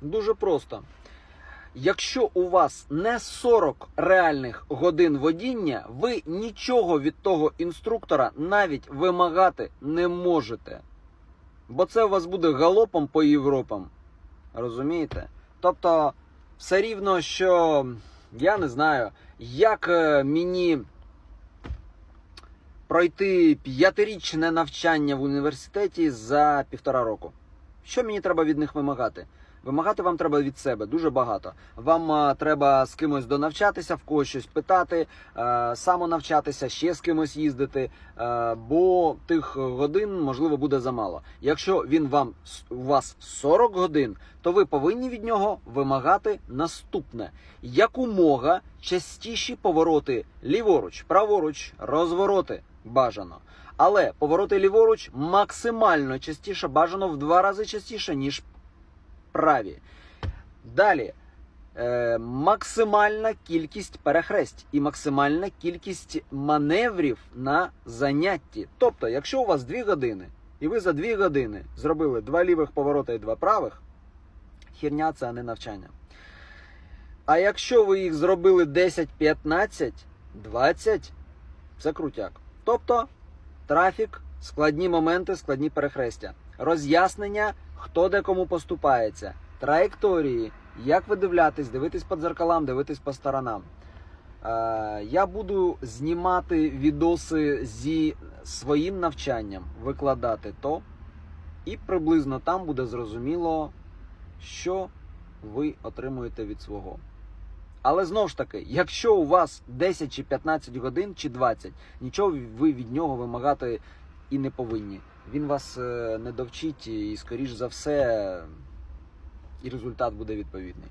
Дуже просто. Якщо у вас не 40 реальних годин водіння, ви нічого від того інструктора навіть вимагати не можете. Бо це у вас буде галопом по Європам. Розумієте? Тобто, все рівно, що я не знаю, як е, мені пройти п'ятирічне навчання в університеті за півтора року. Що мені треба від них вимагати? Вимагати вам треба від себе дуже багато. Вам а, треба з кимось донавчатися, в когось щось питати, е, самонавчатися, ще з кимось їздити, е, бо тих годин можливо буде замало. Якщо він вам у вас 40 годин, то ви повинні від нього вимагати наступне: якомога частіші повороти ліворуч, праворуч, розвороти бажано. Але повороти ліворуч максимально частіше бажано в два рази частіше, ніж праві. Далі. Е, максимальна кількість перехресть і максимальна кількість маневрів на занятті. Тобто, якщо у вас 2 години, і ви за 2 години зробили два лівих поворота і два правих, херня це а не навчання. А якщо ви їх зробили 10, 15, 20, це крутяк. Тобто трафік, складні моменти, складні перехрестя, роз'яснення, хто де кому поступається, траєкторії, як видивлятись, дивитись по дзеркалам, дивитись по сторонам. Е, я буду знімати відоси зі своїм навчанням, викладати то, і приблизно там буде зрозуміло, що ви отримуєте від свого. Але знову ж таки, якщо у вас 10 чи 15 годин чи 20, нічого ви від нього вимагати і не повинні. Він вас е, не довчить, і, скоріш за все, і результат буде відповідний.